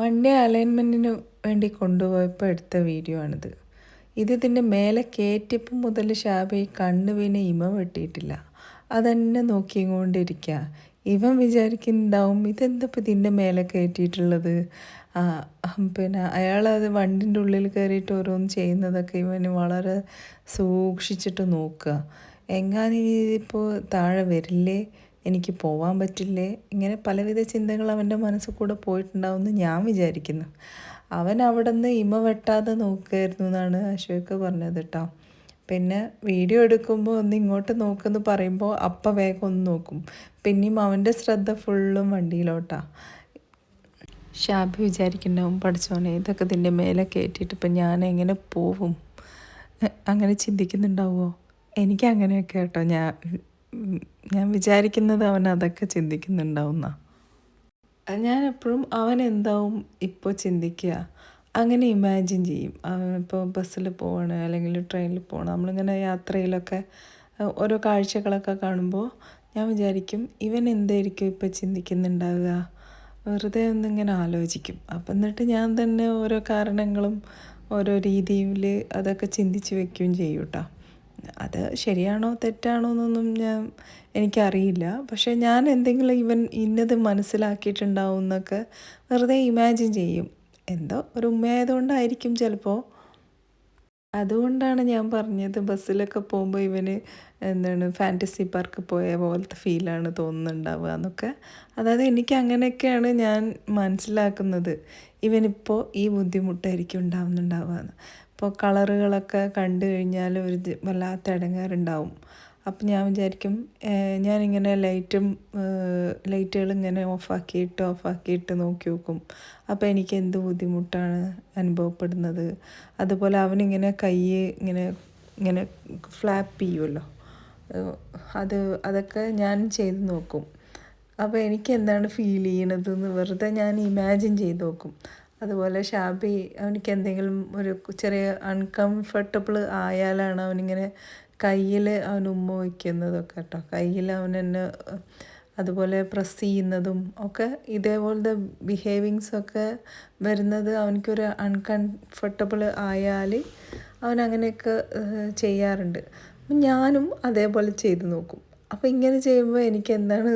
വണ്ടി അലൈൻമെന്റിന് വേണ്ടി കൊണ്ടുപോയപ്പോൾ എടുത്ത വീഡിയോ ആണിത്. ഇത് ഇതിന്റെ മേലെ കയറ്റിയപ്പം മുതൽ ഷാബി കണ്ണ് പിന്നെ ഇമ വെട്ടിയിട്ടില്ല. അതന്നെ നോക്കിക്കൊണ്ടിരിക്കുക ഇവൻ വിചാരിക്കുന്നുണ്ടാവും ഇതെന്തപ്പോൾ ഇതിന്റെ മേലെ കയറ്റിയിട്ടുള്ളത് പിന്നെ അയാളത് വണ്ടിന്റെ ഉള്ളിൽ കയറിയിട്ട് ഓരോന്ന് ചെയ്യുന്നതൊക്കെ ഇവന് വളരെ സൂക്ഷിച്ചിട്ട് നോക്കുക എങ്ങാനും ഇതിപ്പോൾ താഴെ വരില്ലേ? എനിക്ക് പോവാൻ പറ്റില്ലേ? ഇങ്ങനെ പലവിധ ചിന്തകൾ അവന്റെ മനസ്സിൽ കൂടെ പോയിട്ടുണ്ടാവുമെന്ന് ഞാൻ വിചാരിക്കുന്നു. അവൻ അവിടെ നിന്ന് ഇമ വെട്ടാതെ നോക്കുമായിരുന്നു എന്നാണ് അശോക് പറഞ്ഞത് കേട്ടോ. പിന്നെ വീഡിയോ എടുക്കുമ്പോൾ ഒന്ന് ഇങ്ങോട്ട് നോക്കുമെന്ന് പറയുമ്പോൾ അപ്പ വേഗം ഒന്ന് നോക്കും. പിന്നെയും അവന്റെ ശ്രദ്ധ ഫുള്ളും വണ്ടിയിലോട്ടാ. ഷാബി വിചാരിക്കുന്നുണ്ടാവും പഠിച്ചോനെ ഇതൊക്കെ ഇതിന്റെ മേലെ കയറ്റിയിട്ട് ഇപ്പം ഞാൻ എങ്ങനെ പോവും? അങ്ങനെ ചിന്തിക്കുന്നുണ്ടാവുമോ? എനിക്ക് അങ്ങനെയൊക്കെ കേട്ടോ ഞാൻ ഞാൻ വിചാരിക്കുന്നത് അവൻ അതൊക്കെ ചിന്തിക്കുന്നുണ്ടാവുന്ന. ഞാൻ എപ്പോഴും അവൻ എന്താവും ഇപ്പോൾ ചിന്തിക്കുക. അങ്ങനെ ഇമാജിൻ ചെയ്യും. അവൻ ഇപ്പോൾ ബസ്സിൽ പോവാണ് അല്ലെങ്കിൽ ട്രെയിനിൽ പോകണം നമ്മളിങ്ങനെ യാത്രയിലൊക്കെ ഓരോ കാഴ്ചകളൊക്കെ കാണുമ്പോൾ ഞാൻ വിചാരിക്കും ഇവൻ എന്തായിരിക്കും ഇപ്പോൾ ചിന്തിക്കുന്നുണ്ടാവുക? വെറുതെ ഒന്നിങ്ങനെ ആലോചിക്കും. അപ്പം എന്നിട്ട് ഞാൻ തന്നെ ഓരോ കാരണങ്ങളും ഓരോ രീതിയിൽ അതൊക്കെ ചിന്തിച്ച് വെക്കുകയും ചെയ്യും കേട്ടോ. അത് ശരിയാണോ തെറ്റാണോ എന്നൊന്നും ഞാൻ എനിക്കറിയില്ല. പക്ഷേ ഞാൻ എന്തെങ്കിലും ഇവൻ ഇന്നത് മനസ്സിലാക്കിയിട്ടുണ്ടാവും എന്നൊക്കെ വെറുതെ ഇമാജിൻ ചെയ്യും. എന്തോ ഒരു ഉമ്മയായതുകൊണ്ടായിരിക്കും ചിലപ്പോൾ അതുകൊണ്ടാണ് ഞാൻ പറഞ്ഞത് ബസ്സിലൊക്കെ പോകുമ്പോൾ ഇവന് എന്താണ് ഫാന്റസി പാർക്ക് പോയ പോലത്തെ ഫീലാണ് തോന്നുന്നുണ്ടാവുക എന്നൊക്കെ. അതായത് എനിക്ക് അങ്ങനെയൊക്കെയാണ് ഞാൻ മനസ്സിലാക്കുന്നത്. ഇവനിപ്പോൾ ഈ ബുദ്ധിമുട്ടായിരിക്കും ഉണ്ടാവുന്നുണ്ടാവുക എന്ന്. ഇപ്പോൾ കളറുകളൊക്കെ കണ്ടു കഴിഞ്ഞാൽ ഒരു വല്ലാത്ത ഇടങ്ങാറുണ്ടാവും. അപ്പം ഞാൻ വിചാരിക്കും ഞാനിങ്ങനെ ലൈറ്റും ലൈറ്റുകൾ ഇങ്ങനെ ഓഫാക്കിയിട്ട് ഓഫാക്കിയിട്ട് നോക്കി നോക്കും അപ്പോൾ എനിക്ക് എന്ത് ബുദ്ധിമുട്ടാണ് അനുഭവപ്പെടുന്നത്? അതുപോലെ അവനിങ്ങനെ കൈ ഇങ്ങനെ ഇങ്ങനെ ഫ്ലാപ്പ് ചെയ്യുമല്ലോ അത് അതൊക്കെ ഞാൻ ചെയ്ത് നോക്കും. അപ്പോൾ എനിക്ക് എന്താണ് ഫീൽ ചെയ്യണത് എന്ന് വെറുതെ ഞാൻ ഇമാജിൻ ചെയ്ത് നോക്കും. അതുപോലെ ഷാബി അവനിക്ക് എന്തെങ്കിലും ഒരു ചെറിയ അൺകംഫർട്ടബിൾ ആയാലാണ് അവനിങ്ങനെ കയ്യിൽ അവൻ ഉമ്മ വയ്ക്കുന്നതൊക്കെ കേട്ടോ. കയ്യിൽ അവൻ എന്നെ അതുപോലെ പ്രസ് ചെയ്യുന്നതും ഒക്കെ ഇതേപോലത്തെ ബിഹേവിങ്സ് ഒക്കെ വരുന്നത് അവനക്കൊരു അൺകംഫർട്ടബിൾ ആയാൽ അവൻ അങ്ങനെയൊക്കെ ചെയ്യാറുണ്ട്. ഞാനും അതേപോലെ ചെയ്തു നോക്കും. അപ്പോൾ ഇങ്ങനെ ചെയ്യുമ്പോൾ എനിക്ക് എന്താണ്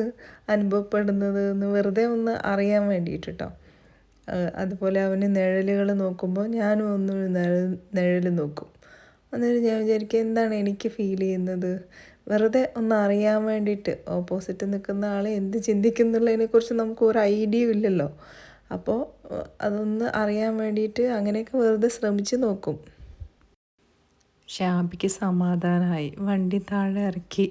അനുഭവപ്പെടുന്നത് എന്ന് വെറുതെ ഒന്ന് അറിയാൻ വേണ്ടിയിട്ട് കേട്ടോ അതുപോലെ അവന് നിഴലുകൾ നോക്കുമ്പോൾ ഞാനും ഒന്ന് നിഴൽ നിഴൽ നോക്കും. അന്നേരം ഞാൻ വിചാരിക്കുക എന്താണ് എനിക്ക് ഫീൽ ചെയ്യുന്നത്? വെറുതെ ഒന്ന് അറിയാൻ വേണ്ടിയിട്ട് ഓപ്പോസിറ്റ് നിൽക്കുന്ന ആൾ എന്ത് ചിന്തിക്കുന്നുള്ളതിനെക്കുറിച്ച് നമുക്ക് ഒരു ഐഡിയ ഇല്ലല്ലോ. അപ്പോൾ അതൊന്ന് അറിയാൻ വേണ്ടിയിട്ട് അങ്ങനെയൊക്കെ വെറുതെ ശ്രമിച്ച് നോക്കും. ഷാബിക്ക് സമാധാനമായി വണ്ടി താഴെ ഇറക്കി.